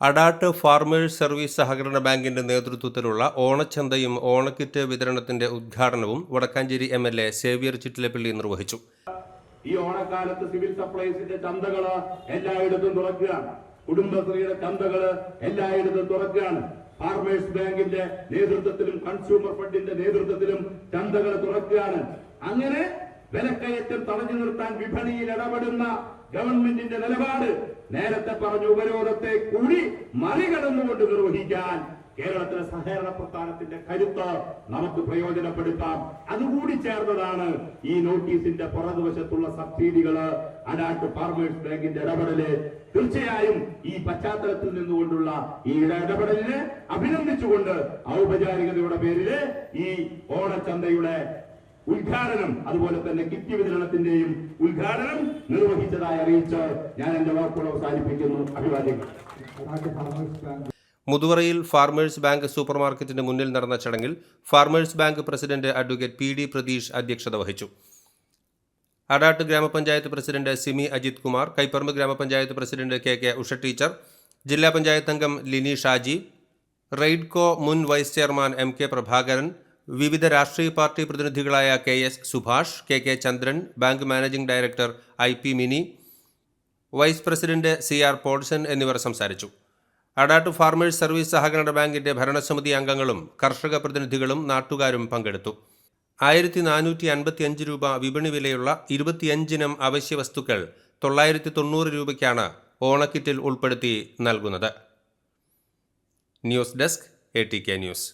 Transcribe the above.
Adat farmers service സഹകരണ ബാങ്കിന്റെ നേതൃത്വത്തിലുള്ള ഓണച്ചന്തയും ഓണക്കിറ്റ് വിതരണത്തിന്റെ ഉദ്ഘാടനവും Vadakkanchery M L A Xavier Chittilappilly നിർവഹിച്ചു. ഈ ഓണക്കാലത്ത് സിവിൽ സപ്ലൈസിന്റെ ചന്തകൾ എല്ലായിടത്തും തുറക്കുകയാണ്. കുടുംബശ്രീയുടെ ചന്തകൾ എല്ലായിടത്തും തുറക്കുകയാണ്. ഫാർമേഴ്സ് ബാങ്കിന്റെ നേതൃത്വത്തിലും കൺസ്യൂമർ ഫണ്ടിന്റെ നേതൃത്വത്തിലും ചന്തകൾ തുറക്കുകയാണ്. അങ്ങനെ വിലക്കയറ്റം തടഞ്ഞു നിർത്താൻ വിപണിയിൽ ഇടപെടുന്ന ഗവൺമെന്റിന്റെ നിലപാട് നേരത്തെ പറഞ്ഞ ഉപരോധത്തെ കൂടി മറികടന്നുകൊണ്ട് നിർവഹിക്കാൻ കേരളത്തിലെ സഹകരണ പ്രസ്ഥാനത്തിന്റെ കരുത്ത് നമുക്ക് പ്രയോജനപ്പെടുത്താം. അതുകൂടി ചേർന്നതാണ് ഈ നോട്ടീസിന്റെ പുറകുവശത്തുള്ള സബ്സിഡികൾ അഡാട്ട് ഫാർമേഴ്സ് ബാങ്കിന്റെ ഇടപെടൽ. തീർച്ചയായും ഈ പശ്ചാത്തലത്തിൽ നിന്നുകൊണ്ടുള്ള ഈ ഇടപെടലിനെ അഭിനന്ദിച്ചുകൊണ്ട് ഔപചാരികതയുടെ പേരിൽ ഈ ഓണച്ചന്തയുടെ ഉദ്ഘാടനം അതുപോലെ തന്നെ കിറ്റ് വിതരണത്തിന്റെയും ഉദ്ഘാടനം നിർവഹിച്ചതായി അറിയിച്ച് ഞാൻ എന്റെ വാക്കുകൾ അവസാനിപ്പിക്കുന്നു. അഭിവാദ്യങ്ങൾ. മുതുവറയിൽ ഫാർമേഴ്സ് ബാങ്ക് സൂപ്പർ മാർക്കറ്റിന് മുന്നിൽ നടന്ന ചടങ്ങിൽ farmers bank president advocate P D Pratheesh അധ്യക്ഷത വഹിച്ചു. അടാട്ട് ഗ്രാമപഞ്ചായത്ത് പ്രസിഡന്റ് സിമി അജിത് കുമാർ കൈപ്പറമ്പ് ഗ്രാമപഞ്ചായത്ത് president K K Usha teacher ജില്ലാ പഞ്ചായത്ത് അംഗം ലിനി ഷാജി റെയ്ഡ്കോ മുൻ vice chairman M K Prabhakaran വിവിധ രാഷ്ട്രീയ party പ്രതിനിധികളായ K S Subhash K K Chandran bank managing director I P Mini vice president C R Paulson എന്നിവർ സംസാരിച്ചു. അഡാട്ട് ഫാർമേഴ്സ് സർവീസ് സഹകരണ ബാങ്കിന്റെ ഭരണസമിതി അംഗങ്ങളും കർഷക പ്രതിനിധികളും നാട്ടുകാരും പങ്കെടുത്തു. ആയിരത്തി നാനൂറ്റി അൻപത്തി അഞ്ച് രൂപ വിപണി വിലയുള്ള ഇരുപത്തിയഞ്ചിനം അവശ്യ വസ്തുക്കൾ തൊള്ളായിരത്തി തൊണ്ണൂറ് രൂപയ്ക്കാണ് ഓണക്കിറ്റിൽ ഉൾപ്പെടുത്തി നൽകുന്നത്. News desk A T K news.